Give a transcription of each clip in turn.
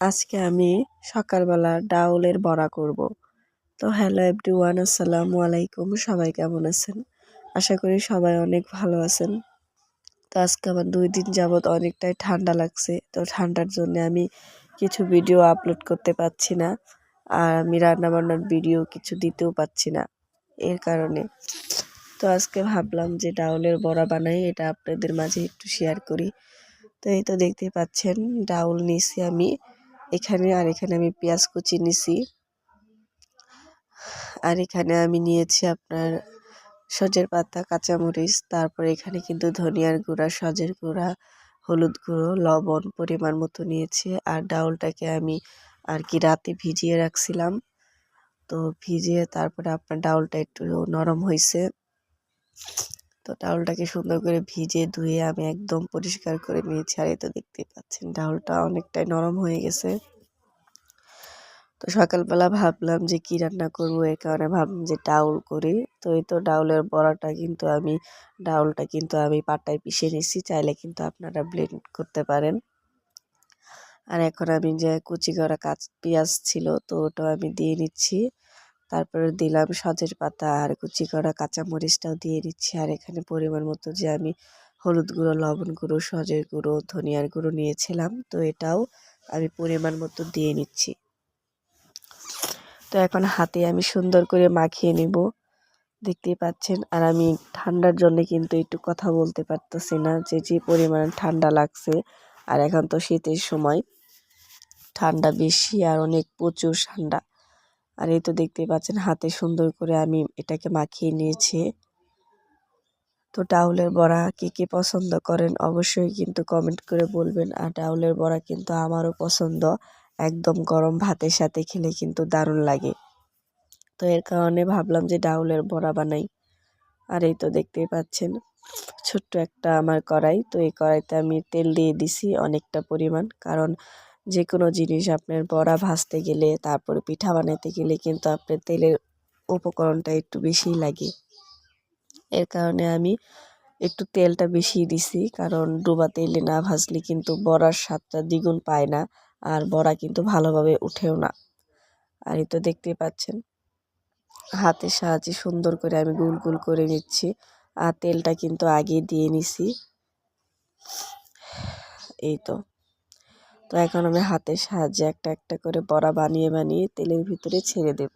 আজকে আমি সকালবেলা ডাউলের বড়া করব। তো হ্যালো এভরিওয়ান, আসসালামু আলাইকুম। সবাই কেমন আছেন? আশা করি সবাই অনেক ভালো আছেন। তো আজকে আমার দুই দিন যাবৎ অনেকটাই ঠান্ডা লাগছে। তো ঠান্ডার জন্য আমি কিছু ভিডিও আপলোড করতে পারছি না। আর আমি রান্নাবান্নার ভিডিও কিছু দিতেও পাচ্ছি না এর কারণে। তো আজকে ভাবলাম যে ডাউলের বড়া বানাই, এটা আপনাদের মাঝে একটু শেয়ার করি। তো এই তো দেখতে পাচ্ছেন, ডাউল নিছি আমি। এখানে আর এখানে আমি পেঁয়াজ কুচি নিছি। আর এখানে আমি নিয়েছি আপনার সজের পাতা, কাঁচামরিচ, তারপরে এখানে কিন্তু ধনিয়ার গুঁড়া, সজের গুঁড়া, হলুদ গুঁড়ো, লবণ পরিমাণ মতো নিয়েছি। আর ডাউলটাকে আমি আর কি রাতে ভিজিয়ে রাখছিলাম। তো ভিজিয়ে তারপরে আপনার ডাউলটা একটু নরম হয়েছে তো ডাউলটাকে সুন্দর করে ভিজে ধুয়ে আমি একদম পরিষ্কার করে নিয়েছি আর তো দেখতেই পাচ্ছেন ডাউলটা অনেকটাই নরম হয়ে গেছে। তো সকালবেলা ভাবলাম যে কি রান্না করব এর কারণে ভাবলাম যে ডাউল করি। তো এই তো ডাউলের বড়াটা কিন্তু আমি, ডাউলটা কিন্তু আমি পাটায় পিষে নিছি চাইলে কিন্তু আপনারা ব্লেন্ড করতে পারেন। আর এখন আমি যে কুচি করা কাঁচ, পেঁয়াজ ছিল তো ওটাও আমি দিয়ে নিচ্ছি। তারপরে দিলাম সজের পাতা, আর কুচি করা কাঁচামরিচটাও দিয়ে দিচ্ছি। আর এখানে পরিমাণ মতো যে আমি হলুদ গুঁড়ো, লবণ গুঁড়ো, সজের গুঁড়ো, ধনিয়ার গুঁড়ো নিয়েছিলাম, তো এটাও আমি পরিমাণ মতো দিয়ে নিচ্ছি। তো এখন হাতে আমি সুন্দর করে মাখিয়ে নিব, দেখতেই পাচ্ছেন? আর আমি ঠান্ডার জন্য কিন্তু একটু কথা বলতে পারতেছি না, যে যে পরিমাণে ঠান্ডা লাগছে। আর এখন তো শীতের সময়, ঠান্ডা বেশি আর অনেক প্রচুর ঠান্ডা। আর এই তো দেখতেই পাচ্ছেন, হাতে সুন্দর করে আমি এটাকে মাখিয়ে নিয়েছি। তো ডাউলের বড়া কে কে পছন্দ করেন অবশ্যই কিন্তু কমেন্ট করে বলবেন। আর ডাউলের বড়া কিন্তু আমারও পছন্দ, একদম গরম ভাতের সাথে খেলে কিন্তু দারুণ লাগে। তো এর কারণে ভাবলাম যে ডাউলের বড়া বানাই। আর এই তো দেখতেই পাচ্ছেন, ছোট্ট একটা আমার কড়াই। তো এই কড়াইতে আমি তেল দিয়ে দিছি অনেকটা পরিমাণ, কারণ যে কোনো জিনিস আপনার বড়া ভাজতে গেলে, তারপরে পিঠা বানাতে গেলে কিন্তু আপনার তেলের উপকরণটা একটু বেশিই লাগে। এর কারণে আমি একটু তেলটা বেশি দিছি, কারণ ডোবা তেলে না ভাজলে কিন্তু বড়ার স্বাদটা দ্বিগুণ পায় না, আর বড়া কিন্তু ভালোভাবে উঠেও না। আর এই তো দেখতেই পাচ্ছেন হাতের সাহায্যে সুন্দর করে আমি গুল গুল করে নিচ্ছি, আর তেলটা কিন্তু আগে দিয়ে নিছি। এই তো। তো এখন আমি হাতের সাহায্যে একটা একটা করে বড়া বানিয়ে বানিয়ে তেলের ভিতরে ছেড়ে দেব।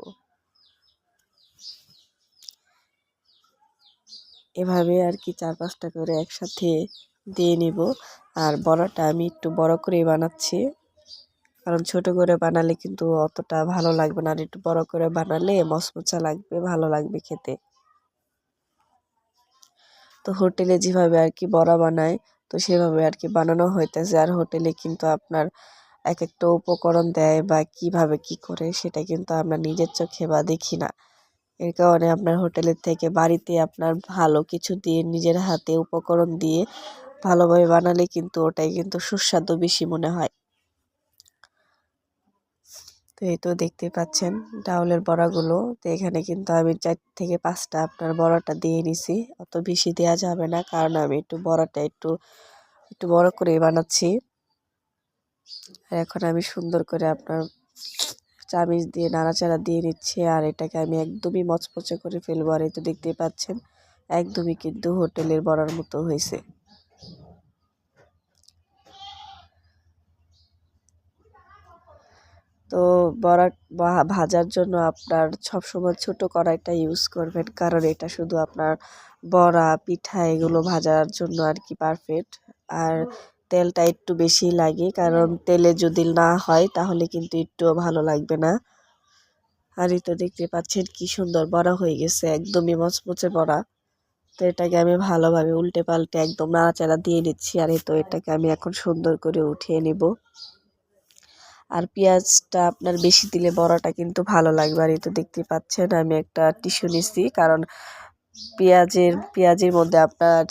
এভাবে আর কি চার পাঁচটা করে একসাথে দিয়ে নিব। আর বড়াটা আমি একটু বড় করে বানাচ্ছি। কারণ ছোট করে বানালে কিন্তু অতটা ভালো লাগবে না। আর একটু বড় করে বানালে মচমচা লাগবে, ভালো লাগবে খেতে। তো হোটেলে যেভাবে আর কি বড়া বানায় তো সেভাবে আর কি বানানো হইতেছে। আর হোটেলে কিন্তু আপনার এক একটা উপকরণ দেয় বা কীভাবে কি করে সেটা কিন্তু আমরা নিজের চোখে বা দেখি না। এর কারণে আপনার হোটেলের থেকে বাড়িতে আপনার ভালো কিছু দিয়ে নিজের হাতে উপকরণ দিয়ে ভালোভাবে বানালে কিন্তু ওটাই কিন্তু সুস্বাদু বেশি মনে হয়। তো এই তো দেখতে পাচ্ছেন ডাউলের বড়াগুলো। তো এখানে কিন্তু আমি চার থেকে পাঁচটা আপনার বড়াটা দিয়ে নিছি। অত বেশি দেওয়া যাবে না কারণ আমি একটু বড়াটা একটু একটু বড় করে বানাচ্ছি। আর এখন আমি সুন্দর করে আপনার চামিচ দিয়ে নাড়াচাড়া দিয়ে নিচ্ছি আর এটাকে আমি একদমই মচমচে করে ফেলব। আর এই তো দেখতে পাচ্ছেন একদমই কিন্তু হোটেলের বড়ার মতো হয়েছে। তো বড়া ভাজার জন্য আপনার সবসময় ছোট কড়াইটা ইউজ করবেন। কারণ এটা শুধু আপনার বড়া, পিঠা এগুলো ভাজার জন্য আর কি পারফেক্ট আর তেলটা একটু বেশি লাগে, কারণ তেলে যদি না হয় তাহলে কিন্তু একটুও ভালো লাগবে না। আর এই তো দেখতে পাচ্ছেন কি সুন্দর বড়া হয়ে গেছে, একদমই মচমচে বড়া। তো এটাকে আমি ভালোভাবে উল্টে পাল্টে একদম নাড়াচাড়া দিয়ে নিচ্ছি, আর এই তো এটাকে আমি এখন সুন্দর করে উঠিয়ে নিব। আর পেঁয়াজটা আপনার বেশি দিলে বড়াটা কিন্তু ভালো লাগবে। আর তো দেখতে পাচ্ছেন, আমি একটা টিস্যু নিচ্ছি কারণ পেঁয়াজের পেঁয়াজের মধ্যে আপনার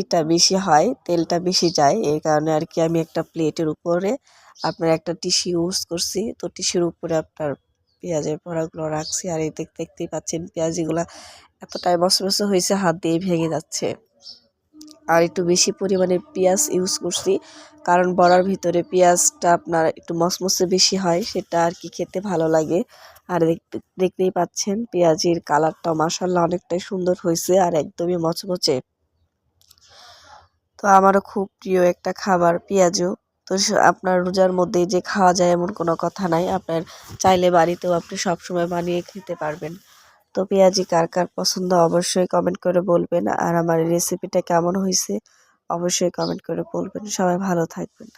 ইটা বেশি হয়, তেলটা বেশি যায়, এই কারণে আর কি আমি একটা প্লেটের উপরে আপনার একটা টিস্যু ইউজ করছি। তো টিস্যুর উপরে আপনার পেঁয়াজের বড়াগুলো রাখছি, আর এই দেখতেই পাচ্ছেন পেঁয়াজিগুলো এতটাই মশমশো হয়েছে, হাত দিয়ে ভেঙে যাচ্ছে। আর একটু বেশি পরিমাণে পেঁয়াজ ইউজ করছি। কারণ বড়ার ভিতরে পেঁয়াজটা আপনার একটু মসমসে বেশি হয়, সেটা আর কি খেতে ভালো লাগে। আর দেখতে দেখতেই পাচ্ছেন পেঁয়াজের কালারটা মাসাল্লাহ অনেকটাই সুন্দর হয়েছে আর একদমই মচমচে। তো আমারও খুব প্রিয় একটা খাবার পেঁয়াজও। তো আপনার রোজার মধ্যে যে খাওয়া যায় এমন কোনো কথা নাই। আপনার চাইলে বাড়িতেও আপনি সবসময় বানিয়ে খেতে পারবেন। তো পেঁয়াজি কার কার পছন্দ অবশ্যই কমেন্ট করে বলবেন। আর আমার রেসিপিটা কেমন হয়েছে অবশ্যই কমেন্ট করে বলবেন। সবাই ভালো থাকবেন।